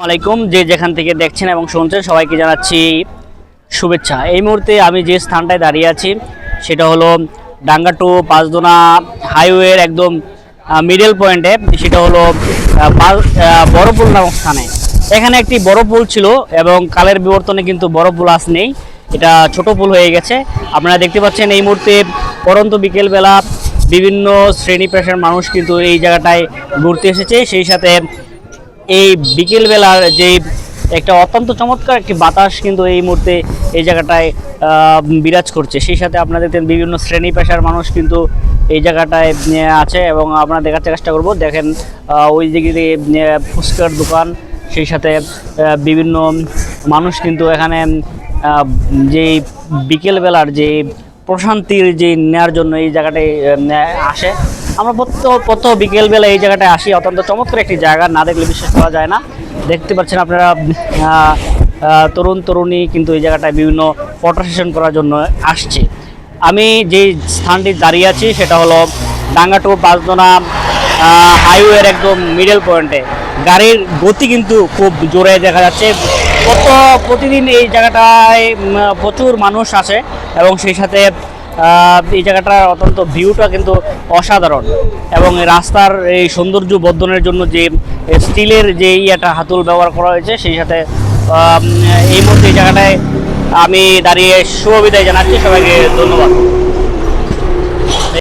আলাইকুম যে যেখান থেকে দেখছেন এবং শুনছেন সবাইকে জানাচ্ছি শুভেচ্ছা। এই মুহূর্তে আমি যে স্থানটায় দাঁড়িয়ে আছি সেটা হলো ডাঙ্গা টু পাঁচদোনা হাইওয়ের একদম মিডল পয়েন্টে সেটা হলো আহ, পাল- আহ, নামক স্থানে। এখানে একটি বড় পুল ছিল এবং কালের বিবর্তনে কিন্তু বড় পুল আজ নেই এটা ছোট পুল হয়ে গেছে। আপনারা দেখতে পাচ্ছেন এই মুহূর্তে পরন্ত বিকেলবেলা বিভিন্ন শ্রেণি পেশার মানুষ কিন্তু এই জায়গাটায় ঘুরতে এসেছে। সেই সাথে এই বিকেলবেলার যে একটা অত্যন্ত চমৎকার একটি বাতাস কিন্তু এই মুহূর্তে এই জায়গাটায় বিরাজ করছে। সেই সাথে আপনারা দেখতেন বিভিন্ন শ্রেণি পেশার মানুষ কিন্তু এই জায়গাটায় আছে এবং আপনারা দেখার চেষ্টা করব। দেখেন ওই দিকে ফুচকার দোকান, সেই সাথে বিভিন্ন মানুষ কিন্তু এখানে যে বিকেলবেলার যে প্রশান্তির যে নেওয়ার জন্য এই জায়গাটায় আসে। আমরা প্রত্যহ বিকেলবেলা এই জায়গাটায় আসি। অত্যন্ত চমৎকার একটি জায়গা, না দেখলে বিশ্বাস করা যায় না। দেখতে পাচ্ছেন আপনারা তরুণ, তরুণী কিন্তু এই জায়গাটায় বিভিন্ন ফটো সেশন করার জন্য আসছে। আমি যে স্থানটি দাঁড়িয়ে আছি সেটা হলো ডাঙ্গাটু বাসদোনা হাইওয়ের একদম মিডল পয়েন্টে গাড়ির গতি কিন্তু খুব জোরে দেখা যাচ্ছে। কত প্রতিদিন এই জায়গাটায় প্রচুর মানুষ আসে এবং সেই সাথে এই জায়গাটার অত্যন্ত ভিউটা কিন্তু অসাধারণ। এবং রাস্তার এই সৌন্দর্য বর্ধনের জন্য যে স্টিলের যে ইয়েটা হাতুল ব্যবহার করা হয়েছে, সেই সাথে এই মুহূর্তে এই জায়গাটায় আমি দাঁড়িয়ে বিদায় জানাচ্ছি। সবাইকে ধন্যবাদ।